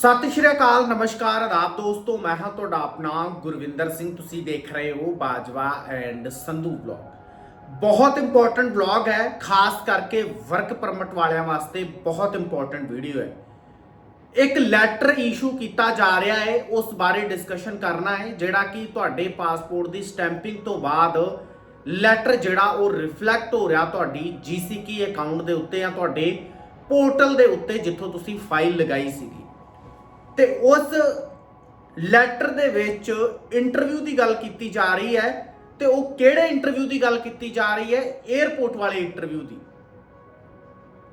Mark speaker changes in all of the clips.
Speaker 1: ਸਤਿ ਸ਼੍ਰੀ ਅਕਾਲ, ਨਮਸਕਾਰ ਆਦਾਬ ਦੋਸਤੋ, ਮੈਂ ਹਾਂ ਤੁਹਾਡਾ ਆਪਣਾ ਗੁਰਵਿੰਦਰ ਸਿੰਘ, ਤੁਸੀਂ ਦੇਖ ਰਹੇ ਹੋ ਬਾਜਵਾ ਐਂਡ ਸੰਧੂ ਵਲੌਗ ਬਹੁਤ ਇੰਪੋਰਟੈਂਟ ਵਲੌਗ ਹੈ, ਖਾਸ ਕਰਕੇ ਵਰਕ ਪਰਮਿਟ ਵਾਲਿਆਂ ਵਾਸਤੇ ਬਹੁਤ ਇੰਪੋਰਟੈਂਟ ਵੀਡੀਓ ਹੈ। ਇੱਕ ਲੈਟਰ ਇਸ਼ੂ ਕੀਤਾ ਜਾ ਰਿਹਾ ਹੈ, ਉਸ ਬਾਰੇ ਡਿਸਕਸ਼ਨ ਕਰਨਾ ਹੈ, ਜਿਹੜਾ ਕਿ ਤੁਹਾਡੇ ਪਾਸਪੋਰਟ ਦੀ ਸਟੈਂਪਿੰਗ ਤੋਂ ਬਾਅਦ ਲੈਟਰ ਜਿਹੜਾ ਉਹ ਰਿਫਲੈਕਟ ਹੋ ਰਿਹਾ ਤੁਹਾਡੀ GCK ਅਕਾਊਂਟ ਦੇ ਉੱਤੇ ਜਾਂ ਤੁਹਾਡੇ ਪੋਰਟਲ ਦੇ ਉੱਤੇ, ਜਿੱਥੋਂ ਤੁਸੀਂ ਫਾਈਲ ਲਗਾਈ ਸੀਗੀ। ਤੇ ਉਸ ਲੈਟਰ ਦੇ ਵਿੱਚ ਇੰਟਰਵਿਊ ਦੀ ਗੱਲ ਕੀਤੀ ਜਾ ਰਹੀ ਹੈ ਤੇ ਉਹ ਕਿਹੜੇ ਇੰਟਰਵਿਊ ਦੀ ਗੱਲ ਕੀਤੀ ਜਾ ਰਹੀ ਹੈ? 에ਅਰਪੋਰਟ ਵਾਲੇ ਇੰਟਰਵਿਊ ਦੀ।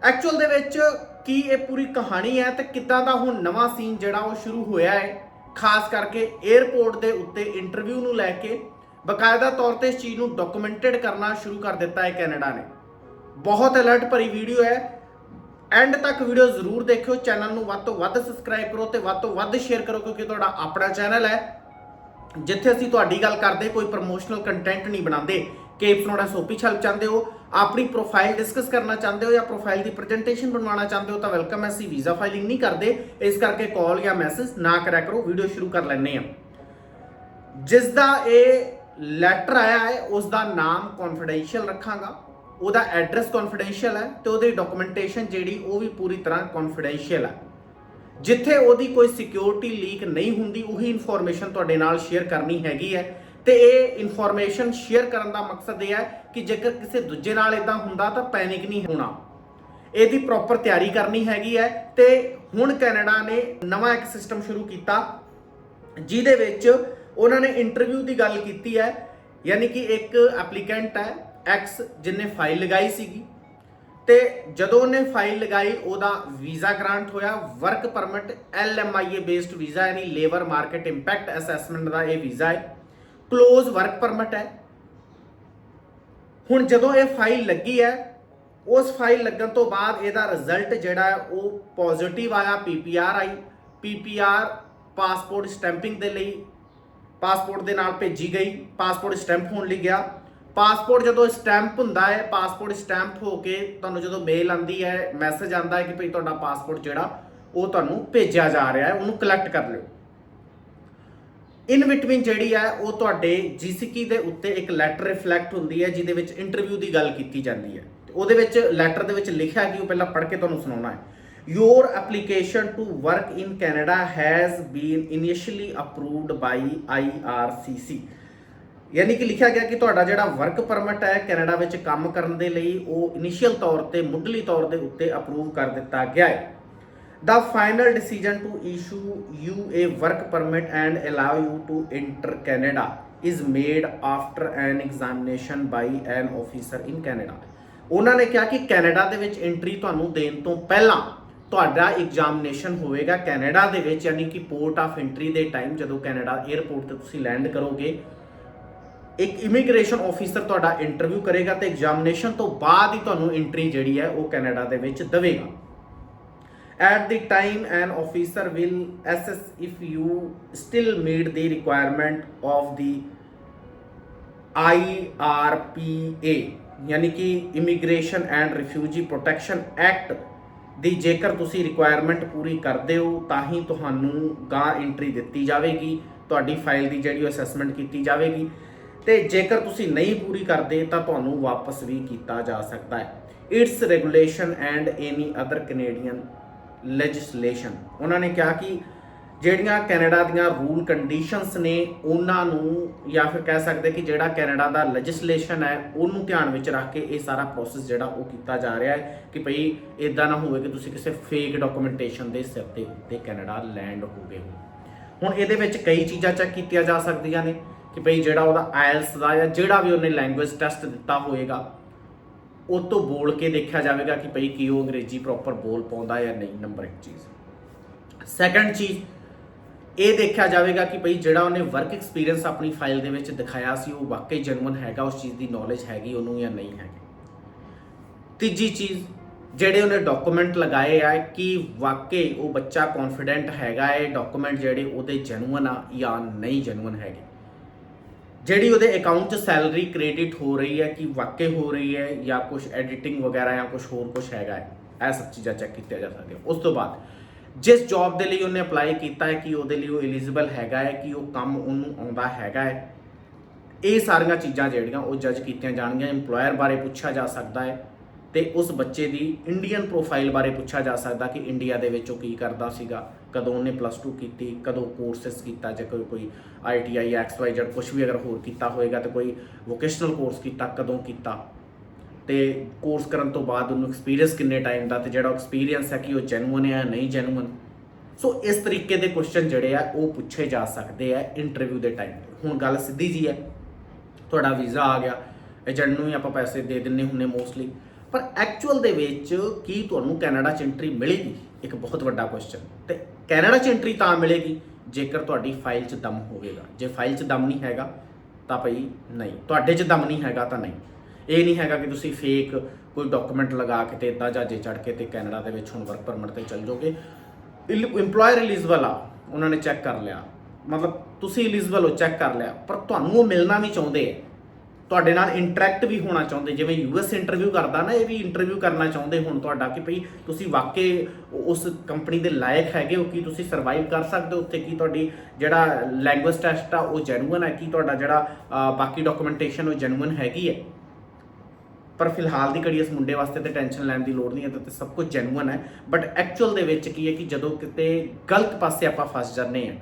Speaker 1: ਐਕਚੁਅਲ ਦੇ ਵਿੱਚ ਕੀ ਇਹ ਪੂਰੀ ਕਹਾਣੀ ਹੈ ਤੇ ਕਿੱਦਾਂ ਦਾ ਹੁਣ ਨਵਾਂ ਸੀਨ ਜਿਹੜਾ ਉਹ ਸ਼ੁਰੂ ਹੋਇਆ ਹੈ? ਖਾਸ ਕਰਕੇ 에ਅਰਪੋਰਟ ਦੇ ਉੱਤੇ ਇੰਟਰਵਿਊ ਨੂੰ ਲੈ ਕੇ ਬਕਾਇਦਾ ਤੌਰ ਤੇ ਇਸ ਚੀਜ਼ ਨੂੰ ਡਾਕੂਮੈਂਟਡ ਕਰਨਾ ਸ਼ੁਰੂ ਕਰ ਦਿੱਤਾ ਹੈ ਕੈਨੇਡਾ ਨੇ। ਬਹੁਤ ਅਲਰਟ ਭਰੀ ਵੀਡੀਓ ਹੈ। ਐਂਡ ਤੱਕ ਵੀਡੀਓ ਜ਼ਰੂਰ ਦੇਖਿਓ, ਚੈਨਲ ਨੂੰ ਵੱਧ ਤੋਂ ਵੱਧ ਸਬਸਕ੍ਰਾਈਬ ਕਰੋ ਤੇ ਵੱਧ ਤੋਂ ਵੱਧ ਸ਼ੇਅਰ ਕਰੋ ਕਿਉਂਕਿ ਤੁਹਾਡਾ ਆਪਣਾ ਚੈਨਲ ਹੈ। ਜਿੱਥੇ ਅਸੀਂ ਤੁਹਾਡੀ ਗੱਲ ਕਰਦੇ, ਕੋਈ ਪ੍ਰੋਮੋਸ਼ਨਲ ਕੰਟੈਂਟ ਨਹੀਂ ਬਣਾਉਂਦੇ ਕੇਪਸ ਨੋਟ ਸੋਪੀ ਛਲ ਚਾਹੁੰਦੇ ਹੋ, ਆਪਣੀ ਪ੍ਰੋਫਾਈਲ ਡਿਸਕਸ ਕਰਨਾ ਚਾਹੁੰਦੇ ਹੋ ਜਾਂ ਪ੍ਰੋਫਾਈਲ ਦੀ ਪ੍ਰੈਜੈਂਟੇਸ਼ਨ ਬਣਵਾਉਣਾ ਚਾਹੁੰਦੇ ਹੋ ਤਾਂ ਵੈਲਕਮ ਹੈ, ਅਸੀਂ ਵੀਜ਼ਾ ਫਾਈਲਿੰਗ ਨਹੀਂ ਕਰਦੇ। ਇਸ ਕਰਕੇ ਕਾਲ ਜਾਂ ਮੈਸੇਜ ਨਾ ਕਰਿਆ ਕਰੋ ਵੀਡੀਓ ਸ਼ੁਰੂ ਕਰ ਲੈਂਦੇ ਹਾਂ। ਜਿਸ ਦਾ ਇਹ ਲੈਟਰ ਆਇਆ ਹੈ ਉਸ ਦਾ ਨਾਮ ਕੌਨਫੀਡੈਂਸ਼ੀਅਲ ਰੱਖਾਂਗਾ। ਉਹਦਾ ਐਡਰੈਸ ਕੌਨਫੀਡੈਂਸ਼ੀਅਲ ਹੈ ਤੇ ਉਹਦੀ ਡਾਕੂਮੈਂਟੇਸ਼ਨ ਜਿਹੜੀ ਉਹ ਵੀ ਪੂਰੀ ਤਰ੍ਹਾਂ ਕੌਨਫੀਡੈਂਸ਼ੀਅਲ ਹੈ। ਜਿੱਥੇ ਉਹਦੀ ਕੋਈ ਸਿਕਿਉਰਿਟੀ ਲੀਕ ਨਹੀਂ ਹੁੰਦੀ, ਉਹੀ ਇਨਫੋਰਮੇਸ਼ਨ ਤੁਹਾਡੇ ਨਾਲ ਸ਼ੇਅਰ ਕਰਨੀ ਹੈਗੀ ਹੈ। ਤੇ ਇਹ ਇਨਫੋਰਮੇਸ਼ਨ ਸ਼ੇਅਰ ਕਰਨ ਦਾ ਮਕਸਦ ਇਹ ਹੈ ਕਿ ਜੇਕਰ ਕਿਸੇ ਦੂਜੇ ਨਾਲ ਇਦਾਂ ਹੁੰਦਾ ਤਾਂ ਪੈਨਿਕ ਨਹੀਂ ਹੋਣਾ। ਇਹਦੀ ਪ੍ਰੋਪਰ ਤਿਆਰੀ ਕਰਨੀ ਹੈਗੀ ਹੈ ਤੇ ਹੁਣ ਕੈਨੇਡਾ ਨੇ ਨਵਾਂ ਇੱਕ ਸਿਸਟਮ ਸ਼ੁਰੂ ਕੀਤਾ, ਜਿਹਦੇ ਵਿੱਚ ਉਹਨਾਂ ਨੇ ਇੰਟਰਵਿਊ ਦੀ ਗੱਲ ਕੀਤੀ ਹੈ, ਯਾਨੀ ਕਿ ਇੱਕ ਐਪਲੀਕੈਂਟ ਹੈ ਐਕਸ ਜਿਨੇ ਫਾਈਲ ਲਗਾਈ ਸੀਗੀ, ਤੇ ਜਦੋਂ ਉਹਨੇ ਫਾਈਲ ਲਗਾਈ, ਉਹਦਾ ਵੀਜ਼ਾ ਗ੍ਰਾਂਟ ਹੋਇਆ work permit LMIA based visa, ਯਾਨੀ ਲੇਬਰ ਮਾਰਕੀਟ ਇੰਪੈਕਟ ਅਸੈਸਮੈਂਟ ਦਾ ਇਹ ਵੀਜ਼ਾ ਹੈ। ক্লোਜ਼ ਵਰਕ ਪਰਮਿਟ ਹੈ। ਹੁਣ ਜਦੋਂ ਇਹ ਫਾਈਲ ਲੱਗੀ ਹੈ, ਉਸ ਫਾਈਲ ਲੱਗਣ ਤੋਂ ਬਾਅਦ ਇਹਦਾ ਰਿਜ਼ਲਟ ਜਿਹੜਾ ਹੈ, ਉਹ ਪੋਜ਼ਿਟਿਵ ਆਇਆ ਪੀਪੀਆਰ ਆਈ। ਪੀਪੀਆਰ ਪਾਸਪੋਰਟ ਸਟੈਂਪਿੰਗ ਦੇ ਲਈ ਪਾਸਪੋਰਟ ਦੇ ਨਾਲ ਭੇਜੀ ਗਈ ਪਾਸਪੋਰਟ ਸਟੈਂਪ ਹੋਣ ਲਈ ਗਿਆ। ਪਾਸਪੋਰਟ ਜਦੋਂ ਸਟੈਂਪ ਹੁੰਦਾ ਹੈ, ਪਾਸਪੋਰਟ ਸਟੈਂਪ ਹੋ ਕੇ ਤੁਹਾਨੂੰ ਜਦੋਂ ਮੇਲ ਆਂਦੀ ਹੈ ਮੈਸੇਜ ਆਂਦਾ ਹੈ ਕਿ ਭਈ ਤੁਹਾਡਾ ਪਾਸਪੋਰਟ ਜਿਹੜਾ, ਉਹ ਤੁਹਾਨੂੰ ਭੇਜਿਆ ਜਾ ਰਿਹਾ ਹੈ, ਉਹਨੂੰ ਕਲੈਕਟ ਕਰ ਲਿਓ। ਇਨ ਬਿਟਵੀਨ ਜਿਹੜੀ ਹੈ, ਉਹ ਤੁਹਾਡੇ ਜੀਸੀਕੀ ਦੇ ਉੱਤੇ ਇੱਕ ਲੈਟਰ ਰਿਫਲੈਕਟ ਹੁੰਦੀ ਹੈ, ਜਿਹਦੇ ਵਿੱਚ ਇੰਟਰਵਿਊ ਦੀ ਗੱਲ ਕੀਤੀ ਜਾਂਦੀ ਹੈ। ਉਹਦੇ ਵਿੱਚ ਲੈਟਰ ਦੇ ਵਿੱਚ ਲਿਖਿਆ ਕਿ ਉਹ ਪਹਿਲਾਂ ਪੜ੍ਹ ਕੇ ਤੁਹਾਨੂੰ ਸੁਣਾਉਣਾ ਹੈ। Your application to work in canada has been initially approved by ircc ਯਾਨੀ ਕਿ ਲਿਖਿਆ ਗਿਆ ਕਿ ਤੁਹਾਡਾ ਜਿਹੜਾ ਵਰਕ ਪਰਮਿਟ ਹੈ ਕੈਨੇਡਾ ਵਿੱਚ ਕੰਮ ਕਰਨ ਦੇ ਲਈ ਉਹ ਇਨੀਸ਼ੀਅਲ ਤੌਰ ਤੇ, ਮੁੱਢਲੀ ਤੌਰ ਦੇ ਉੱਤੇ ਅਪਰੂਵ ਕਰ ਦਿੱਤਾ ਗਿਆ ਹੈ। The final decision to issue you a work permit and allow you to enter Canada is made after an examination by an officer in Canada ਉਹਨਾਂ ਨੇ ਕਿਹਾ ਕਿ ਕੈਨੇਡਾ ਦੇ ਵਿੱਚ ਐਂਟਰੀ ਤੁਹਾਨੂੰ ਦੇਣ ਤੋਂ ਪਹਿਲਾਂ ਤੁਹਾਡਾ ਐਗਜ਼ਾਮੀਨੇਸ਼ਨ ਹੋਵੇਗਾ ਕੈਨੇਡਾ ਦੇ ਵਿੱਚ, ਯਾਨੀ ਕਿ ਪੋਰਟ ਆਫ ਐਂਟਰੀ ਦੇ ਟਾਈਮ ਜਦੋਂ ਕੈਨੇਡਾ 에ਅਰਪੋਰਟ ਤੇ ਤੁਸੀਂ ਲੈਂਡ ਕਰੋਗੇ। ਇੱਕ ਇਮੀਗ੍ਰੇਸ਼ਨ ਆਫੀਸਰ ਤੁਹਾਡਾ ਇੰਟਰਵਿਊ ਕਰੇਗਾ ਤੇ ਐਗਜ਼ਾਮੀਨੇਸ਼ਨ ਤੋਂ ਬਾਅਦ ਹੀ ਤੁਹਾਨੂੰ ਐਂਟਰੀ ਜਿਹੜੀ ਹੈ ਉਹ ਕੈਨੇਡਾ ਦੇ ਵਿੱਚ ਦੇਵੇਗਾ। At the time, an officer will assess if you still meet the requirement of the IRPA ਯਾਨੀ ਕਿ immigration and refugee protection act ਦੀ ਜੇਕਰ ਤੁਸੀਂ ਰਿਕੁਆਇਰਮੈਂਟ ਪੂਰੀ ਕਰਦੇ ਹੋ, ਤਾਂ ਹੀ ਤੁਹਾਨੂੰ ਗਾਂ ਐਂਟਰੀ ਦਿੱਤੀ ਜਾਵੇਗੀ, ਤੁਹਾਡੀ ਫਾਈਲ ਦੀ ਜਿਹੜੀ ਅਸੈਸਮੈਂਟ ਕੀਤੀ ਜਾਵੇਗੀ। ਤੇ ਜੇਕਰ ਤੁਸੀਂ ਨਹੀਂ ਪੂਰੀ ਕਰਦੇ ਤਾਂ ਤੁਹਾਨੂੰ ਵਾਪਸ ਵੀ ਕੀਤਾ ਜਾ ਸਕਦਾ ਹੈ। Its regulation and any other Canadian legislation ਉਹਨਾਂ ਨੇ ਕਿਹਾ ਕਿ ਜਿਹੜੀਆਂ ਕੈਨੇਡਾ ਦੀਆਂ ਰੂਲ ਕੰਡੀਸ਼ਨਸ ਨੇ, ਉਹਨਾਂ ਨੂੰ ਜਾਂ ਫਿਰ ਕਹਿ ਸਕਦੇ ਕਿ ਜਿਹੜਾ ਕੈਨੇਡਾ ਦਾ ਲੈਜਿਸਲੇਸ਼ਨ ਹੈ, ਉਹਨੂੰ ਧਿਆਨ ਵਿੱਚ ਰੱਖ ਕੇ ਇਹ ਸਾਰਾ ਪ੍ਰੋਸੈਸ ਜਿਹੜਾ ਉਹ ਕੀਤਾ ਜਾ ਰਿਹਾ ਹੈ ਕਿ ਭਈ ਇਦਾਂ ਨਾ ਹੋਵੇ ਕਿ ਤੁਸੀਂ ਕਿਸੇ ਫੇਕ ਡਾਕੂਮੈਂਟੇਸ਼ਨ ਦੇ ਸਿਰ ਤੇ ਉੱਤੇ ਕੈਨੇਡਾ ਲੈਂਡ ਹੋ ਗਏ ਹੋ। ਹੁਣ ਇਹਦੇ ਵਿੱਚ ਕਈ ਚੀਜ਼ਾਂ ਚੈੱਕ ਕੀਤੀਆਂ ਜਾ ਸਕਦੀਆਂ ਨੇ। ਕਿ ਭਈ ਜਿਹੜਾ ਉਹਦਾ ਆਇਲਸ ਦਾ ਜਾਂ ਜਿਹੜਾ ਵੀ ਉਹਨੇ ਲੈਂਗੁਏਜ ਟੈਸਟ ਦਿੱਤਾ ਹੋਏਗਾ, ਉਹ ਤੋਂ ਬੋਲ ਕੇ ਦੇਖਿਆ ਜਾਵੇਗਾ ਕਿ ਭਈ ਕੀ ਉਹ ਅੰਗਰੇਜ਼ੀ ਪ੍ਰੋਪਰ ਬੋਲ ਪਾਉਂਦਾ ਜਾਂ ਨਹੀਂ ਨੰਬਰ 1 ਚੀਜ਼। ਸੈਕੰਡ ਚੀਜ਼, ਇਹ ਦੇਖਿਆ ਜਾਵੇਗਾ ਕਿ ਭਈ ਜਿਹੜਾ ਉਹਨੇ ਵਰਕ ਐਕਸਪੀਰੀਅੰਸ ਆਪਣੀ ਫਾਈਲ ਦੇ ਵਿੱਚ ਦਿਖਾਇਆ ਸੀ, ਉਹ ਵਾਕਈ ਜੈਨੂਇਨ ਹੈਗਾ, ਉਸ ਚੀਜ਼ ਦੀ ਨੌਲੇਜ ਹੈਗੀ ਉਹਨੂੰ ਜਾਂ ਨਹੀਂ ਹੈਗੀ। ਤੀਜੀ ਚੀਜ਼, ਜਿਹੜੇ ਉਹਨੇ ਡਾਕੂਮੈਂਟ ਲਗਾਏ ਆ, ਕਿ ਵਾਕਈ ਉਹ ਬੱਚਾ ਕੌਨਫੀਡੈਂਟ ਹੈਗਾ ਹੈ ਡਾਕੂਮੈਂਟ ਜਿਹੜੇ ਉਹਦੇ ਜੈਨੂਇਨ ਆ ਜਾਂ ਨਹੀਂ ਜੈਨੂਇਨ ਹੈਗੇ। ਜਿਹੜੀ ਉਹਦੇ ਅਕਾਊਂਟ 'ਚ ਸੈਲਰੀ ਕ੍ਰੈਡਿਟ ਹੋ ਰਹੀ ਹੈ, ਕਿ ਵਾਕਈ ਹੋ ਰਹੀ ਹੈ, ਜਾਂ ਕੁਝ ਐਡੀਟਿੰਗ ਵਗੈਰਾ ਜਾਂ ਕੁਝ ਹੋਰ ਕੁਝ ਹੈਗਾ ਹੈ, ਇਹ ਸਭ ਚੀਜ਼ਾਂ ਚੈੱਕ ਕੀਤੀਆਂ ਜਾ ਸਕਦੀਆਂ। ਉਸ ਤੋਂ ਬਾਅਦ, ਜਿਸ ਜੌਬ ਦੇ ਲਈ ਉਹਨੇ ਅਪਲਾਈ ਕੀਤਾ ਹੈ, ਕਿ ਉਹਦੇ ਲਈ ਉਹ ਐਲੀਜੀਬਲ ਹੈਗਾ ਹੈ, ਕਿ ਉਹ ਕੰਮ ਉਹਨੂੰ ਆਉਂਦਾ ਹੈਗਾ ਹੈ, ਇਹ ਸਾਰੀਆਂ ਚੀਜ਼ਾਂ ਜਿਹੜੀਆਂ ਉਹ ਜੱਜ ਕੀਤੀਆਂ ਜਾਣਗੀਆਂ, EMPLOYER ਬਾਰੇ ਪੁੱਛਿਆ ਜਾ ਸਕਦਾ ਹੈ, ਤੇ ਉਸ ਬੱਚੇ ਦੀ ਇੰਡੀਅਨ ਪ੍ਰੋਫਾਈਲ ਬਾਰੇ ਪੁੱਛਿਆ ਜਾ ਸਕਦਾ ਕਿ ਇੰਡੀਆ ਦੇ ਵਿੱਚ ਉਹ ਕੀ ਕਰਦਾ ਸੀਗਾ। ਕਦੋਂ ਉਹਨੇ ਪਲੱਸ 2 ਕੀਤੀ, ਕਦੋਂ ਕੋਰਸਸ ਕੀਤਾ, ਜਾਂ ਕੋਈ ਕੋਈ ਆਈਟੀਆਈ ਜਾਂ ਕੁਝ ਵੀ ਅਗਰ ਹੋਰ ਕੀਤਾ ਹੋਏਗਾ ਤੇ ਕੋਈ ਵੋਕੇਸ਼ਨਲ ਕੋਰਸ ਕੀਤਾ, ਕਦੋਂ ਕੀਤਾ? ਤੇ ਕੋਰਸ ਕਰਨ ਤੋਂ ਬਾਅਦ ਉਹਨੂੰ ਐਕਸਪੀਰੀਅੰਸ ਕਿੰਨੇ ਟਾਈਮ ਦਾ ਤੇ ਜਿਹੜਾ ਐਕਸਪੀਰੀਅੰਸ ਹੈ ਕਿ ਉਹ ਜੈਨੂਇਨ ਹੈ ਜਾਂ ਨਹੀਂ ਜੈਨੂਇਨ ਸੋ ਇਸ ਤਰੀਕੇ ਦੇ ਕੁਐਸਚਨ ਜਿਹੜੇ ਆ, ਉਹ ਪੁੱਛੇ ਜਾ ਸਕਦੇ ਆ ਇੰਟਰਵਿਊ ਦੇ ਟਾਈਮ ਤੇ। ਹੁਣ ਗੱਲ ਸਿੱਧੀ ਜੀ ਹੈ, ਤੁਹਾਡਾ ਵੀਜ਼ਾ ਆ ਗਿਆ ਏਜੰਟ ਨੂੰ ਹੀ ਆਪਾਂ ਪੈਸੇ ਦੇ ਦਿੰਨੇ ਹੁੰਨੇ ਮੋਸਟਲੀ ਪਰ ਐਕਚੁਅਲ ਦੇ ਵਿੱਚ ਕੀ ਤੁਹਾਨੂੰ ਕੈਨੇਡਾ ਚ ਐਂਟਰੀ ਮਿਲੇਗੀ? ਇੱਕ ਬਹੁਤ ਵੱਡਾ ਕੁਐਸਚਨ ਤੇ ਕੈਨੇਡਾ ਚ ਐਂਟਰੀ ਤਾਂ ਮਿਲੇਗੀ, ਜੇਕਰ ਤੁਹਾਡੀ ਫਾਈਲ 'ਚ ਦਮ ਹੋਵੇਗਾ। ਜੇ ਫਾਈਲ 'ਚ ਦਮ ਨਹੀਂ ਹੈਗਾ, ਤਾਂ ਭਈ ਨਹੀਂ। ਤੁਹਾਡੇ 'ਚ ਦਮ ਨਹੀਂ ਹੈਗਾ ਤਾਂ ਨਹੀਂ। ਇਹ ਨਹੀਂ ਹੈਗਾ ਕਿ ਤੁਸੀਂ ਫੇਕ ਕੋਈ ਡਾਕੂਮੈਂਟ ਲਗਾ ਕੇ ਤੇ ਇਦਾਂ ਜਹਾਜ਼ੇ ਚੜ ਕੇ ਤੇ ਕੈਨੇਡਾ ਦੇ ਵਿੱਚ ਹੁਣ ਵਰਕ ਪਰਮਿਟ ਤੇ ਚੱਲ ਜਾਓਗੇ। EMPLOYER ਐਲੀਜੀਬਲ ਆ, ਉਹਨਾਂ ਨੇ ਚੈੱਕ ਕਰ ਲਿਆ। ਮਤਲਬ ਤੁਸੀਂ ਐਲੀਜੀਬਲ ਹੋ ਚੈੱਕ ਕਰ ਲਿਆ। ਪਰ ਤੁਹਾਨੂੰ ਉਹ ਮਿਲਣਾ ਨਹੀਂ ਚਾਹੁੰਦੇ। ਤੁਹਾਡੇ ਨਾਲ ਇੰਟਰੈਕਟ ਵੀ ਹੋਣਾ ਚਾਹੁੰਦੇ, ਜਿਵੇਂ ਯੂਐਸ ਇੰਟਰਵਿਊ ਕਰਦਾ ਨਾ, ਇਹ ਵੀ ਇੰਟਰਵਿਊ ਕਰਨਾ ਚਾਹੁੰਦੇ ਹੁਣ ਤੁਹਾਡਾ ਕਿ ਭਈ ਤੁਸੀਂ ਵਾਕਈ ਉਸ ਕੰਪਨੀ ਦੇ ਲਾਇਕ ਹੈਗੇ ਹੋ, ਕਿ ਤੁਸੀਂ ਸਰਵਾਈਵ ਕਰ ਸਕਦੇ ਹੋ ਉੱਥੇ? ਕੀ ਤੁਹਾਡੀ ਜਿਹੜਾ ਲੈਂਗੁਏਜ ਟੈਸਟ ਆ, ਉਹ ਜੈਨੂਇਨ ਹੈ ਕਿ ਤੁਹਾਡਾ ਜਿਹੜਾ ਬਾਕੀ ਡਾਕੂਮੈਂਟੇਸ਼ਨ ਉਹ ਜੈਨੂਇਨ ਹੈਗੀ ਹੈ? ਪਰ ਫਿਲਹਾਲ ਦੀ ਘੜੀ ਇਸ ਮੁੰਡੇ ਵਾਸਤੇ ਤੇ ਟੈਨਸ਼ਨ ਲੈਣ ਦੀ ਲੋੜ ਨਹੀਂ ਹੈ, ਤੇ ਸਭ ਕੁਝ ਜੈਨੂਇਨ ਹੈ। ਬਟ ਐਕਚੁਅਲ ਦੇ ਵਿੱਚ ਕੀ ਹੈ ਕਿ ਜਦੋਂ ਕਿਤੇ ਗਲਤ ਪਾਸੇ ਆਪਾਂ ਫਸ ਜਾਂਦੇ ਆ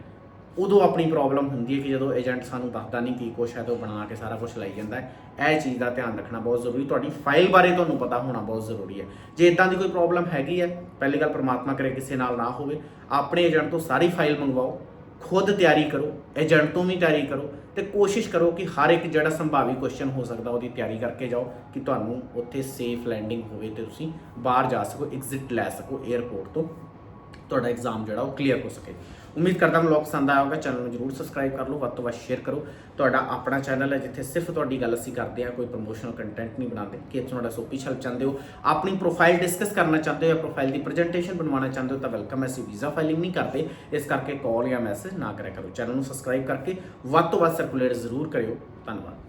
Speaker 1: ਉਦੋਂ ਆਪਣੀ ਪ੍ਰੋਬਲਮ ਹੁੰਦੀ ਹੈ ਕਿ ਜਦੋਂ ਏਜੰਟ ਸਾਨੂੰ ਦੱਸਦਾ ਨਹੀਂ ਕੀ ਕੁਛ ਹੈ ਤੇ ਉਹ ਬਣਾ ਕੇ ਸਾਰਾ ਕੁਝ ਲਈ ਜਾਂਦਾ ਹੈ। ਇਹ ਚੀਜ਼ ਦਾ ਧਿਆਨ ਰੱਖਣਾ ਬਹੁਤ ਜ਼ਰੂਰੀ ਤੁਹਾਡੀ ਫਾਈਲ ਬਾਰੇ ਤੁਹਾਨੂੰ ਪਤਾ ਹੋਣਾ ਬਹੁਤ ਜ਼ਰੂਰੀ ਹੈ। ਜੇ ਇਦਾਂ ਦੀ ਕੋਈ ਪ੍ਰੋਬਲਮ ਹੈਗੀ ਹੈ, ਪਹਿਲੀ ਗੱਲ ਪ੍ਰਮਾਤਮਾ ਕਰੇ ਕਿਸੇ ਨਾਲ ਨਾ ਹੋਵੇ। ਆਪਣੇ ਏਜੰਟ ਤੋਂ ਸਾਰੀ ਫਾਈਲ ਮੰਗਵਾਓ। ਖੁਦ ਤਿਆਰੀ ਕਰੋ। ਏਜੰਟ ਤੋਂ ਵੀ ਤਿਆਰੀ ਕਰੋ ਤੇ ਕੋਸ਼ਿਸ਼ ਕਰੋ ਕਿ ਹਰ ਇੱਕ ਜਿਹੜਾ ਸੰਭਾਵੀ ਕੁਐਸਚਨ ਹੋ ਸਕਦਾ ਉਹਦੀ ਤਿਆਰੀ ਕਰਕੇ ਜਾਓ ਕਿ ਤੁਹਾਨੂੰ ਉੱਥੇ ਸੇਫ ਲੈਂਡਿੰਗ ਹੋਵੇ ਤੇ ਤੁਸੀਂ ਬਾਹਰ ਜਾ ਸਕੋ ਐਗਜ਼ਿਟ ਲੈ ਸਕੋ 에ਅਰਪੋਰਟ ਤੋਂ। ਤੁਹਾਡਾ ਐਗਜ਼ਾਮ ਜਿਹੜਾ ਉਹ ਕਲੀਅਰ ਹੋ ਸਕੇ। ਉਮੀਦ ਕਰਦਾ ਹਾਂ ਪਸੰਦ ਆਇਆ ਹੋਵੇਗਾ, ਚੈਨਲ ਨੂੰ ਜਰੂਰ ਸਬਸਕ੍ਰਾਈਬ ਕਰ ਲਓ, ਵੱਧ ਤੋਂ ਵੱਧ ਸ਼ੇਅਰ ਕਰੋ। ਤੁਹਾਡਾ ਆਪਣਾ ਚੈਨਲ ਹੈ ਜਿੱਥੇ ਸਿਰਫ ਤੁਹਾਡੀ ਗੱਲ ਅਸੀਂ ਕਰਦੇ ਹਾਂ, ਕੋਈ ਪ੍ਰੋਮੋਸ਼ਨਲ ਕੰਟੈਂਟ ਨਹੀਂ ਬਣਾਉਂਦੇ। ਕਿ ਤੁਹਾਡਾ ਸੋਪੀ ਛਲ ਚਾਹੁੰਦੇ ਹੋ? ਆਪਣੀ ਪ੍ਰੋਫਾਈਲ ਡਿਸਕਸ ਕਰਨਾ ਚਾਹੁੰਦੇ ਹੋ ਜਾਂ ਪ੍ਰੋਫਾਈਲ ਦੀ ਪ੍ਰੈਜੈਂਟੇਸ਼ਨ ਬਣਵਾਉਣਾ ਚਾਹੁੰਦੇ ਹੋ, ਤਾਂ ਵੈਲਕਮ ਹੈ, ਅਸੀਂ ਵੀਜ਼ਾ ਫਾਈਲਿੰਗ ਨਹੀਂ ਕਰਦੇ। ਇਸ ਕਰਕੇ ਕਾਲ ਜਾਂ ਮੈਸੇਜ ਨਾ ਕਰਿਆ ਕਰੋ। ਚੈਨਲ ਨੂੰ ਸਬਸਕ੍ਰਾਈਬ ਕਰਕੇ ਵੱਧ ਤੋਂ ਵੱਧ ਸਰਕੂਲੇਟ ਜ਼ਰੂਰ ਕਰਿਓ। ਧੰਨਵਾਦ।